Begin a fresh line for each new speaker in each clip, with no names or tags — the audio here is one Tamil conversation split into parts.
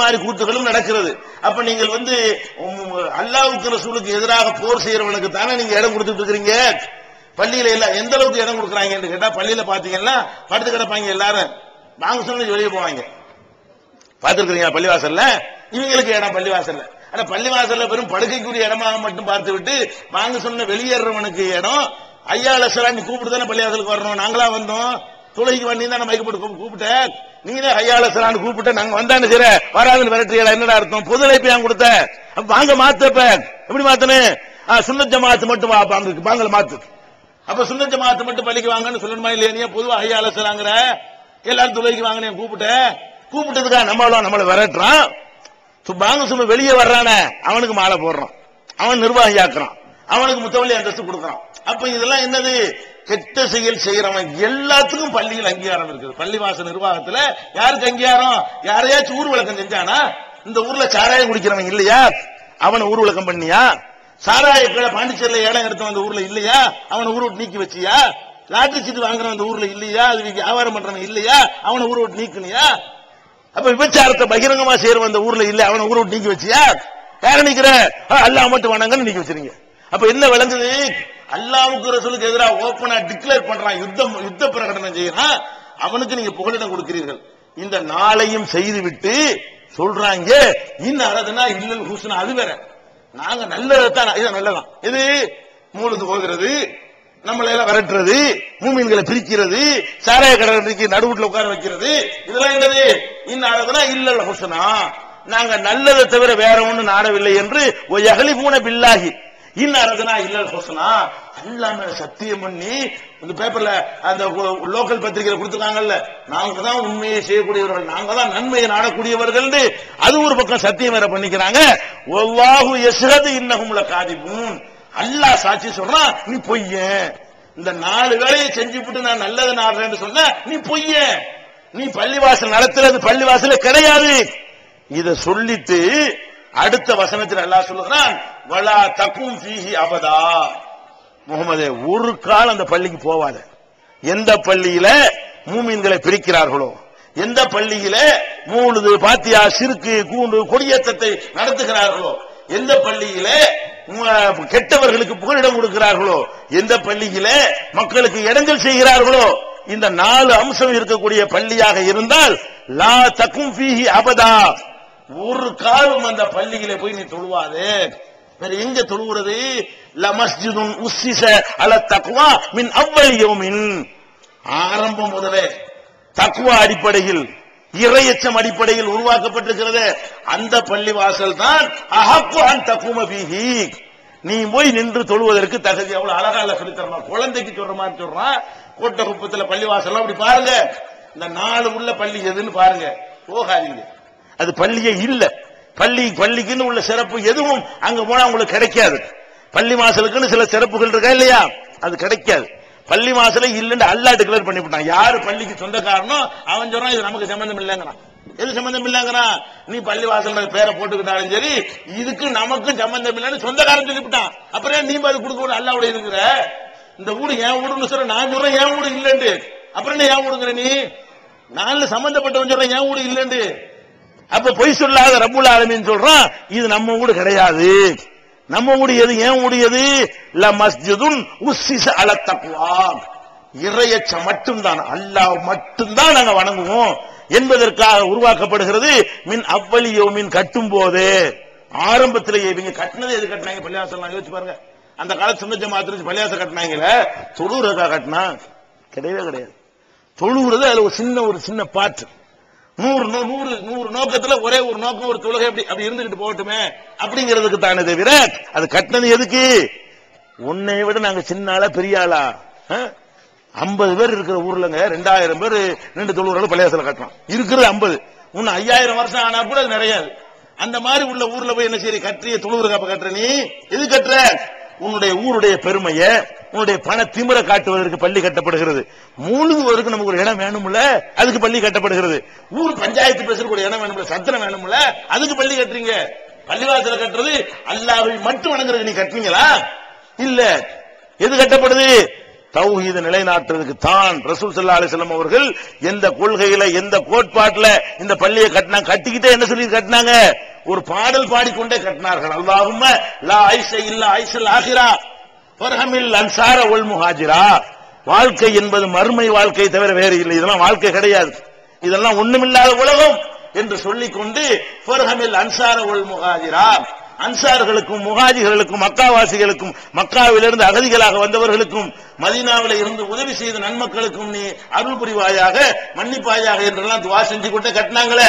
மாதிரி கூத்துகளும் நடக்கிறது. அப்ப நீங்கள் வந்து உம், ரசூலுக்கு எதிராக போர் செய்யறவனுக்கு தானே நீங்க இடம் கொடுத்துட்டு இருக்கிறீங்க? பள்ளியில எல்லாம் எந்த அளவுக்கு இடம் கொடுக்குறாங்கன்னு கேட்டா பள்ளியில பாத்தீங்கன்னா படுத்து கிடப்பாங்க எல்லாரும். வாங்க சொன்ன வெளியே போவாங்க. பார்த்திருக்கிறீங்களா பள்ளிவாசல்ல? இவங்களுக்கு இடம் பள்ளிவாசல்ல. ஆனா பள்ளிவாசல்ல வெறும் படுக்கைக்குரிய இடமாக மட்டும் பார்த்து விட்டு வாங்க சொன்ன வெளியேறவனுக்கு இடம் ஐயா லட்சம் நீ கூப்பிட்டு தானே பள்ளிவாசலுக்கு வரணும். நாங்களா வந்தோம். துளைக்கு வண்டி தான் மைக்கு கூப்பிட்டேன். நீனே கூப்பிட்ட நீங்க கூப்பிட்ட நாங்க வந்தான்னு சரி வராதுன்னு விரட்டியடா என்னடா அர்த்தம்? பொது அழைப்பு ஏன் கொடுத்த? வாங்க மாத்தப்ப எப்படி மாத்தனு? சுண்ணத் ஜமாத்து மட்டும் வா வாங்க வாங்கல மாத்து. அப்ப சுண்ணத் ஜமாத்து மட்டும் பள்ளிக்கு வாங்கன்னு சொல்லணுமா இல்லையா நீ பொதுவா ஐயா எல்லாரும் தொழுகைக்கு வாங்க நீ கூப்பிட்ட. கூப்பிட்டதுக்கா நம்மளும் நம்மளை விரட்டுறான். சு- வாங்க சும்மா வெளியே வர்றானே. அவனுக்கு மாலை போடுறான். அவன் நிர்வாகியாக்குறான். அவனுக்கு முத்தவள்ளி அந்தஸ்து கொடுக்கறான். அப்ப இதெல்லாம் என்னது? கெட்ட செயல் செய்யறவன் எல்லாத்துக்கும் பள்ளியில் அங்கீகாரம் இருக்குது. பள்ளிவாச நிர்வாகத்துல யாருக்கு அங்கீகாரம்? யாரையாச்சும் ஊர்வலக்கம் செஞ்சானா? இந்த ஊர்ல சாராயம் குடிக்கிறவன் இல்லையா? அவனை ஊர்வலக்கம் பண்ணியா? சாராய கீழே பாண்டிச்சேரியில இடம் எடுத்தவன் அந்த ஊர்ல இல்லையா? அவனை ஊர் விட்டு நீக்கி வச்சியா? லாட்டரி சீட்டு வாங்குறவன் அந்த ஊர்ல இல்லையா? அது வியாபாரம் பண்றவன் இல்லையா? அவனை ஊர் விட்டு நீக்குனியா? அப்ப விபச்சாரத்தை பகிரங்கமா செய்யறவன் அந்த ஊர்ல இல்ல அவனை ஊரை விட்டு நீக்கி வச்சியா? யார நிக்கிற? அல்லாஹ் மட்டும் வணங்கன்னு நீக்கி வச்சிருங்க. அப்ப என்ன விளங்குது? அல்லாவுக்கு ரசூலுக்கு எதிராக ஓபனா டிக்ளேர் பண்றான் யுத்தம் யுத்த பிரகடனம் செய்யறான். அவனுக்கு நீங்க புகலிடம் கொடுக்கிறீர்கள். இந்த நாளையும் செய்துவிட்டு சொல்றாங்க இன்னும் அரதுனா இல்லல் ஹூசனா அது வேற. நாங்க நல்லதான் இது நல்லதான். இது மூழுது போகிறது நம்மளை எல்லாம் விரட்டுறது மூமீன்களை பிரிக்கிறது சாராய கடலுக்கு நடுவுட்ல உட்கார வைக்கிறது. இதெல்லாம் என்னது? இன்னாரதுனா இல்லல் ஹூசனா நாங்க நல்லதை தவிர வேற ஒண்ணு நாடவில்லை என்று ஒரு அகலி பூன பில்லாகி இல்ல அரசனா இல்ல ஹோசனா எல்லாமே சத்தியம் பண்ணி இந்த பேப்பர்ல அந்த லோக்கல் பத்திரிகையில கொடுத்துருக்காங்கல்ல நாங்க தான் உண்மையை செய்யக்கூடியவர்கள் நாங்க தான் நன்மையை நாடக்கூடியவர்கள் அது ஒரு பக்கம் சத்தியம் வேற பண்ணிக்கிறாங்க. ஒவ்வாஹு எசுகது இன்னகும்ல லகாதிபூன். அல்லாஹ் சாட்சி சொல்றான் நீ பொய்ய. இந்த நாலு வேலையை செஞ்சு விட்டு நான் நல்லது நாடுறேன்னு சொன்ன நீ பொய்ய. நீ பள்ளிவாசல் நடத்துறது பள்ளிவாசல கிடையாது. இத சொல்லிட்டு அடுத்த வசனத்தில் அல்லாஹ் சொல்லுகிறான் வலா தக்கும் ஃபீஹி அபதா. முகமதே ஒரு கால் அந்த பள்ளிக்கு போவாத. எந்த பள்ளியில மூமின்களை பிரிக்கிறார்களோ எந்த பள்ளியில மூழுது பாத்தியா சிறுக்கு கூண்டு கொடியேற்றத்தை நடத்துகிறார்களோ எந்த பள்ளியில கெட்டவர்களுக்கு புகலிடம் கொடுக்கிறார்களோ எந்த பள்ளியில மக்களுக்கு இடங்கள் செய்கிறார்களோ இந்த நாலு அம்சம் இருக்கக்கூடிய பள்ளியாக இருந்தால் லா தக்கும் ஃபீஹி அபதா. ஒரு காலம் அந்த பள்ளியில போய் நீ தொழுவாதே. வேற எங்க தொழுகிறது ல மஸ்ஜிதுன் உஸ்ஸிஸ அல தக்வா மின் அவ்வளி யௌமின். ஆரம்பம் முதலே தக்குவா அடிப்படையில் இறையச்சம் அடிப்படையில் உருவாக்கப்பட்டிருக்கிறது. அந்த பள்ளிவாசல் தான் அஹக்குவான் அன் தக்கும பீஹி நீ போய் நின்று தொழுவதற்கு தகுதி. அவ்வளவு அழகா இல்ல சொல்லி குழந்தைக்கு சொல்ற மாதிரி சொல்றான் கோட்டை குப்பத்துல பள்ளிவாசல் அப்படி பாருங்க. இந்த நாலு உள்ள பள்ளி எதுன்னு பாருங்க. போகாதீங்க. அது பள்ளியே இல்ல. பள்ளி பள்ளிக்குன்னு உள்ள சிறப்பு எதுவும் அங்க போனா உங்களுக்கு கிடைக்காது. பள்ளி வாசலுக்குன்னு சில சிறப்புகள் இருக்கா இல்லையா? அது கிடைக்காது. பள்ளி வாசல இல்லைன்னு அல்லா டிக்ளேர் பண்ணிவிட்டான் யாரு பள்ளிக்கு சொந்தக்காரனோ அவன் சொல்றான் இது நமக்கு சம்பந்தம் இல்லைங்கிறான். எது சம்பந்தம் இல்லைங்கிறான்? நீ பள்ளி வாசல் பேரை போட்டுக்கிட்டாலும் சரி இதுக்கு நமக்கும் சம்பந்தம் இல்லைன்னு சொந்தக்காரன் சொல்லிவிட்டான் அப்புறம் ஏன் நீ அது கொடுக்க அல்லாவுடைய இருக்கிற இந்த வீடு என் ஊடுன்னு சொல்ற நான் சொல்றேன் என் ஊடு இல்லைண்டு அப்புறம் என்ன என் ஊடுங்கிற நீ? நாலு சம்பந்தப்பட்டவன் சொல்றேன் என் ஊடு இல்லைண்டு அப்ப பொய் சொல்லாத ரப்புல் ஆலமீன் சொல்றான் இது நம்ம வீடு கிடையாது. நம்ம உடையது ஏன் உடையது ல மஸ்ஜிதுன் உஸ்ஸிஸ அல தக்வா. இறையச்சம் மட்டும்தான் அல்லாஹ் மட்டும்தான் நாங்க வணங்குவோம். என்பதற்காக உருவாக்கப்படுகிறது மின் அவ்வளியோ மின் கட்டும் போது. ஆரம்பத்திலேயே இவங்க கட்டினது எது கட்டினாங்க? பள்ளியாசல் யோசிச்சு பாருங்க. அந்த காலத்து சுண்ண ஜமாத்திரிச்சு பள்ளியாசம் கட்டினாங்கல்ல தொழுறதா கட்டினா கிடையவே கிடையாது. தொழுகிறது அதுல ஒரு சின்ன ஒரு சின்ன பாட்டு நூறு நூறு நூறு நோக்கத்துல ஒரே ஒரு நோக்கம் ஒரு தொழுகை அப்படி அப்படி இருந்துகிட்டு போகட்டுமே? அப்படிங்கிறதுக்கு தானே தவிர அது கட்டினது எதுக்கு? உன்னை விட நாங்க சின்ன ஆளா பெரிய ஆளா? ஐம்பது பேர் இருக்கிற ஊர்லங்க ரெண்டாயிரம் பேர் ரெண்டு தொழுவுறாலும் பள்ளியாசல கட்டலாம் இருக்கிறது ஐம்பது. இன்னும் ஐயாயிரம் வருஷம் ஆனா கூட அது நிறையாது. அந்த மாதிரி உள்ள ஊர்ல போய் என்ன சரி கட்டிய தொழுவுற காப்ப கட்டுற நீ? எது கட்டுற? உன்னுடைய ஊருடைய பெருமைய உன்னுடைய பண திமிர காட்டுவதற்கு பள்ளி கட்டப்படுகிறது. மூழ்குவதற்கு நமக்கு ஒரு இடம் வேணும்ல அதுக்கு பள்ளி கட்டப்படுகிறது. ஊர் பஞ்சாயத்து பேசுறதுக்கு ஒரு இடம் வேணும்ல சத்திரம் வேணும்ல அதுக்கு பள்ளி கட்டுறீங்க. பள்ளிவாசல கட்டுறது அல்லாவை மட்டும் வணங்குறதுக்கு நீ கட்டுறீங்களா இல்ல. எது கட்டப்படுது? தௌஹீத நிலைநாட்டுறதுக்கு தான் ரசூல் சல்லா அலிஸ்லாம் அவர்கள் எந்த கொள்கையில எந்த கோட்பாட்டுல இந்த பள்ளியை கட்டினா கட்டிக்கிட்டே என்ன சொல்லி கட்டினாங்க? ஒரு பாடல் பாடிக்கொண்டே கட்டினார்கள். அல்லாஹும் லா அன்சார ஒல் முஹாஜிரா. வாழ்க்கை என்பது மறுமை வாழ்க்கை தவிர வேறு இல்லை. இதெல்லாம் வாழ்க்கை கிடையாது. இதெல்லாம் ஒண்ணுமில்லாத உலகம் என்று சொல்லிக்கொண்டு ஃபர்ஹமில் அன்சார ஒல் முஹாஜிரா. அன்சார்களுக்கும் முகாஜிகளுக்கும் மக்காவாசிகளுக்கும் மக்காவிலிருந்து அகதிகளாக வந்தவர்களுக்கும் மதீனாவில் இருந்து உதவி செய்த நன்மக்களுக்கும் நீ அருள் புரிவாயாக மன்னிப்பாயாக என்றெல்லாம் துவா செஞ்சு கொண்டே கட்டினாங்களே.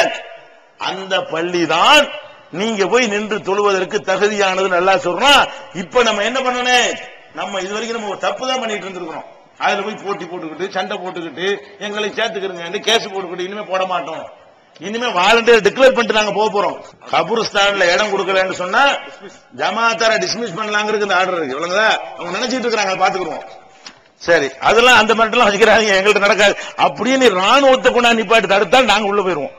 அந்த பள்ளி தான் நீங்க போய் நின்று தொழுவதற்கு தகுதியானது நல்லா சொல்றோம் இப்ப நம்ம என்ன பண்ணணும்? நம்ம இது வரைக்கும் நம்ம ஒரு தப்பு தான் பண்ணிட்டு இருந்திருக்கிறோம். அதுல போய் போட்டி போட்டுக்கிட்டு சண்டை போட்டுக்கிட்டு எங்களை சேர்த்துக்கிறங்க கேஸ் போட்டுக்கிட்டு இனிமே போட மாட்டோம். இனிமே வாலண்டியர் டிக்ளேர் பண்ணிட்டு நாங்க போக போறோம். கபூர்ஸ்தான்ல இடம் கொடுக்கலன்னு சொன்னா ஜமாத்தார டிஸ்மிஸ் பண்ணலாங்கிறது இந்த ஆர்டர் இருக்கு. இவ்வளவுதா அவங்க நினைச்சிட்டு இருக்காங்க பாத்துக்கிறோம் சரி அதெல்லாம் அந்த மாதிரிலாம் வச்சுக்கிறாங்க எங்கள்கிட்ட நடக்காது. அப்படியே நீ ராணுவத்தை கொண்டா நிப்பாட்டு தடுத்தால் நாங்க உள்ள போயிருவோம்.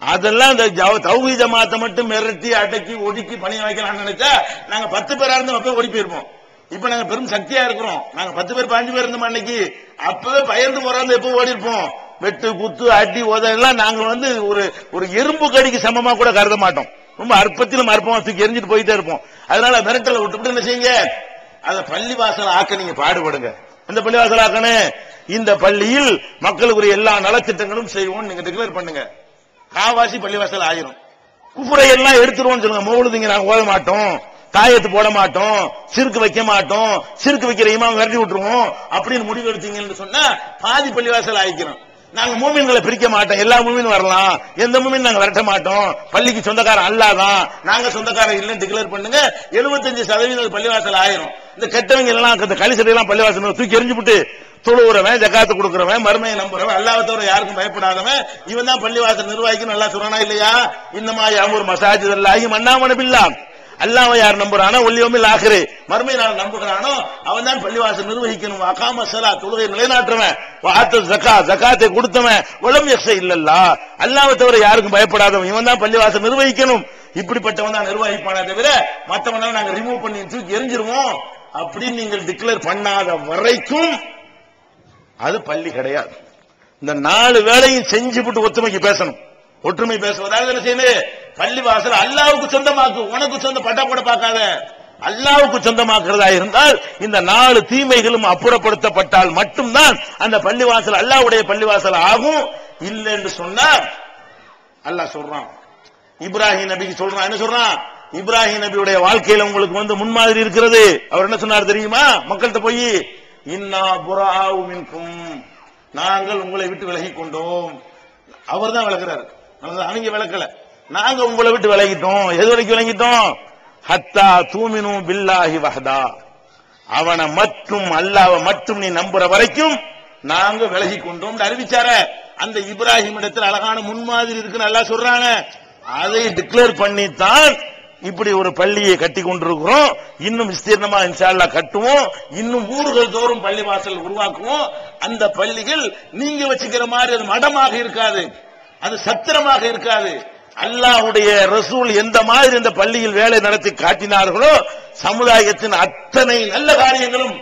அதெல்லாம் இந்த ஜவ- ஜமாத்தை மட்டும் மிரட்டி அடக்கி ஒடுக்கி பணிய வைக்கலாம்னு நினைச்சா நாங்க பத்து பேரா இருந்து அப்பவே ஓடி போயிருப்போம். இப்ப நாங்க பெரும் சக்தியா இருக்கிறோம். நாங்க பத்து பேர் பாஞ்சு பேர் இருந்தோம் அன்னைக்கு? அப்பவே பயந்து போறாங்க எப்போ ஓடி இருப்போம் வெட்டு குத்து அடி உத நாங்க வந்து ஒரு ஒரு எறும்பு கடிக்கு சமமா கூட கருத மாட்டோம். ரொம்ப அற்பத்திலும் அற்பமா தூக்கி எரிஞ்சிட்டு போயிட்டே இருப்போம். அதனால மிரட்டலை விட்டுவிட்டு என்ன செய்யுங்க? பள்ளி பள்ளிவாசல் ஆக்க நீங்க பாடுபடுங்க. இந்த பள்ளிவாசல் ஆக்கணும்? இந்த பள்ளியில் மக்களுக்குரிய எல்லா நலத்திட்டங்களும் செய்வோம் நீங்க டிக்ளேர் பண்ணுங்க. காவாசி பள்ளிவாசல் ஆயிரும். குப்புரை எல்லாம் எடுத்துருவோம் சொல்லுங்க. மௌலுதிங்க நாங்க ஓத மாட்டோம். தாயத்து போட மாட்டோம். சிறுக்கு வைக்க மாட்டோம். சிறுக்கு வைக்கிற இமாம் விரட்டி விட்டுருவோம். அப்படின்னு முடிவு எடுத்தீங்கன்னு சொன்னா பாதி பள்ளிவாசல் ஆயிக்கிறோம். நாங்க மூமின்களை பிரிக்க மாட்டோம். எல்லா மூமின் வரலாம். எந்த மூமின் நாங்க விரட்ட மாட்டோம்? பள்ளிக்கு சொந்தக்காரன் அல்லாதான். நாங்க சொந்தக்காரன் இல்லைன்னு டிக்ளேர் பண்ணுங்க. 75% சதவீதம் பள்ளிவாசல் ஆயிரும். இந்த கெட்டவங்க எல்லாம் இந்த களிசடை பள்ளிவாசல் தூக்கி எரிஞ்சுபிட்டு தொழுவுறவன் ஜக்காத்து கொடுக்கறவன் மருமையை நம்புறவன் அல்லாஹ் தவிர யாருக்கும் பயப்படாதவன் இவன் தான் பள்ளிவாசல் நிர்வாகிக்கு நல்லா சொல்றானா இல்லையா? இன்னமா யாமூர் மசாஜித் அல்லாஹி மன்னாமன அல்லாம அல்லாஹ் யார் நம்புறானோ ஒல்லியோமில் ஆகிறே மறுமை நான் நம்புகிறானோ அவன் தான் பள்ளிவாசல் நிர்வகிக்கணும். அகாம சலா தொழுகை நிலைநாட்டுறவன். வாத்து ஜக்கா ஜக்காத்தை கொடுத்தவன். உலம் எக்ஸ இல்லல்லா. அல்லாஹ் தவிர யாருக்கும் பயப்படாதவன். இவன் தான் பள்ளிவாசல் நிர்வகிக்கணும். இப்படிப்பட்டவன் தான் நிர்வகிப்பானே தவிர மத்தவன் நாங்க ரிமூவ் பண்ணி தூக்கி எரிஞ்சிருவோம். அப்படின்னு நீங்கள் டிக்ளேர் பண்ணாத வரைக்கும் அது பள்ளி கிடையாது. இந்த நாலு வேலையும் செஞ்சு போட்டு ஒத்துமைக்கு பேசணும். ஒற்றுமை பேசுவதாக என்ன செய்யணும் பள்ளி வாசல் அல்லாவுக்கு சொந்தமாக்கு உனக்கு சொந்த பட்டா கூட பார்க்காத. அல்லாவுக்கு சொந்தமாக்குறதா இருந்தால் இந்த நாலு தீமைகளும் அப்புறப்படுத்தப்பட்டால் மட்டும்தான் அந்த பள்ளிவாசல் அல்லாவுடைய பள்ளிவாசல் ஆகும். இல்லை என்று சொன்னால் அல்லாஹ் சொல்றான். இப்ராஹிம் நபிக்கு சொல்றான். என்ன சொல்றான்? இப்ராஹிம் நபியுடைய வாழ்க்கையில உங்களுக்கு வந்து முன்மாதிரி இருக்கிறது. அவர் என்ன சொன்னார் தெரியுமா? மக்கள்கிட்ட போய் இன்னா புறாவு மின்கும். நாங்கள் உங்களை விட்டு விலகி கொண்டோம். அவர் தான் விளக்குறாரு அவங்க விளக்கல நாங்க உங்களை விட்டு விலகிட்டோம். எது வரைக்கும் விளங்கிட்டோம் ஹத்தா தூமினு பில்லாஹி வஹதா. அவனை மட்டும் அல்லாஹ்வை மட்டும் நீ நம்புற வரைக்கும் நாங்க விலகி கொண்டோம் அறிவிச்சார. அந்த இப்ராஹிம் இடத்துல அழகான முன்மாதிரி இருக்குன்னு நல்லா சொல்றாங்க அதை டிக்ளேர் பண்ணித்தான் இப்படி ஒரு பள்ளியை கட்டி கொண்டிருக்கிறோம். இன்னும் விஸ்தீர்ணமா இன்ஷா கட்டுவோம். இன்னும் ஊர்கள் தோறும் பள்ளி வாசல் உருவாக்குவோம். அந்த பள்ளிகள் நீங்க வச்சுக்கிற மாதிரி அது மடமாக இருக்காது. அது சத்திரமாக இருக்காது. அல்லாஹுடைய ரசூல் எந்த மாதிரி இந்த பள்ளியில் வேலை நடத்தி காட்டினார்களோ சமுதாயத்தின் அத்தனை நல்ல காரியங்களும்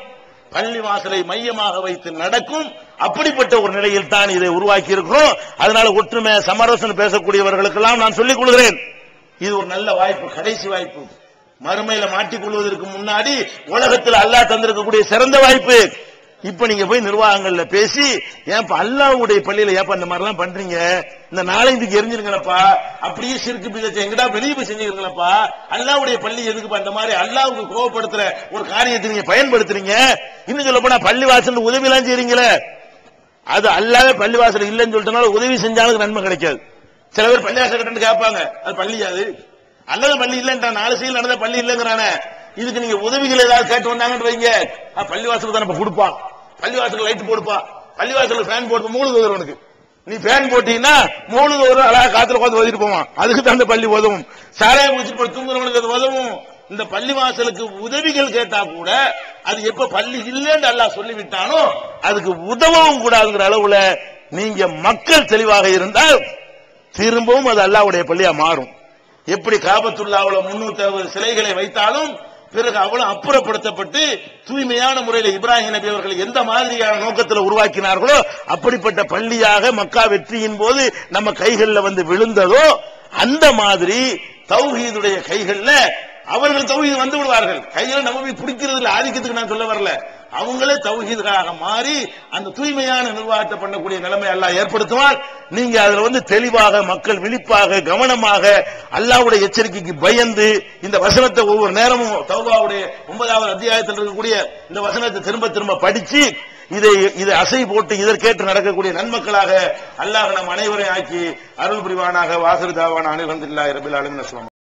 பள்ளி வாசலை மையமாக வைத்து நடக்கும். அப்படிப்பட்ட ஒரு நிலையில் தான் இதை உருவாக்கி இருக்கிறோம் அதனால ஒற்றுமை சமரசம் பேசக்கூடியவர்களுக்கெல்லாம் நான் சொல்லிக் கொள்கிறேன். இது ஒரு நல்ல வாய்ப்பு கடைசி வாய்ப்பு. மறுமையில மாட்டிக்கொள்வதற்கு முன்னாடி உலகத்தில் அல்லாஹ் தந்திருக்கக்கூடிய சிறந்த வாய்ப்பு. இப்ப நீங்க போய் நிர்வாகங்கள்ல பேசி ஏன் அல்லாவுடைய பள்ளியில ஏப்பா இந்த மாதிரி எல்லாம் பண்றீங்க? இந்த நாலஞ்சுக்கு எரிஞ்சிருங்களப்பா அப்படியே சிறுக்கு பிதத்தை எங்கடா வெளியே போய் செஞ்சுக்கிறீங்களப்பா அல்லாவுடைய பள்ளி எதுக்குப்பா இந்த மாதிரி அல்லாவுக்கு கோவப்படுத்துற ஒரு காரியத்தை நீங்க பயன்படுத்துறீங்க? இன்னும் சொல்ல போனா பள்ளி வாசல் உதவி எல்லாம் செய்றீங்களே. அது அல்லாவே பள்ளி வாசல் இல்லைன்னு சொல்லிட்டனால உதவி செஞ்சாலும் நன்மை கிடைக்காது. சில பேர் பள்ளி கட்டணும் கேட்பாங்க அது பள்ளி அது? அல்லது பள்ளி இல்லைன்றா நாலு செயல் நடந்த பள்ளி இல்லைங்கிறானே. இதுக்கு நீங்க உதவிகள் ஏதாவது கேட்டு வந்தாங்கன்னு வைங்க. பள்ளிவாசலுக்கு தான் நம்ம கொடுப்பான் பள்ளிவாசலுக்கு லைட் போடுப்பான் பள்ளிவாசலுக்கு ஃபேன் போடுப்பா. மூணு தூரம் உனக்கு. நீ ஃபேன் போட்டீங்கன்னா மூணு தூரம் அழகா காத்துல உட்காந்து ஓதிட்டு போவான். அதுக்கு தான் இந்த பள்ளி உதவும். சாராய குடிச்சிட்டு போய் தூங்குறவனுக்கு அது உதவும். இந்த பள்ளிவாசலுக்கு உதவிகள் கேட்டா கூட அது எப்ப பள்ளி இல்லைன்னு எல்லாம் சொல்லிவிட்டானோ அதுக்கு உதவவும் கூடாதுங்கிற அளவுல நீங்க மக்கள் தெளிவாக இருந்தால் திரும்பவும் அது அல்லாவுடைய பள்ளியா மாறும். எப்படி காபத்துள்ளாவில் முன்னூத்தி அறுபது சிலைகளை வைத்தாலும் பிறகு அவ்வளவு அப்புறப்படுத்தப்பட்டு தூய்மையான முறையில் இப்ராஹிம் நபி அவர்கள் எந்த மாதிரியான நோக்கத்தில் உருவாக்கினார்களோ அப்படிப்பட்ட பள்ளியாக மக்கா வெற்றியின் போது நம்ம கைகளில் வந்து விழுந்ததோ அந்த மாதிரி தௌஹீதுடைய கைகள்ல அவர்கள் தௌஹீது வந்து விடுவார்கள். கையில நம்ம போய் பிடிக்கிறது ஆதிக்கத்துக்கு நான் சொல்ல வரல. அவங்களே தௌஹீதுகளாக மாறி அந்த தூய்மையான நிர்வாகத்தை பண்ணக்கூடிய நிலைமை எல்லாம் ஏற்படுத்துவார். நீங்க அதுல வந்து தெளிவாக மக்கள் விழிப்பாக கவனமாக அல்லாவுடைய எச்சரிக்கைக்கு பயந்து இந்த வசனத்தை ஒவ்வொரு நேரமும் தௌபாவுடைய ஒன்பதாவது அத்தியாயத்தில் இருக்கக்கூடிய இந்த வசனத்தை திரும்ப திரும்ப படிச்சு இதை இதை அசை போட்டு இதற்கேற்று நடக்கக்கூடிய நன்மக்களாக அல்லாஹ் நம் அனைவரையும் ஆக்கி அருள் புரிவானாக வாசல் தாவான அனில் ரபில்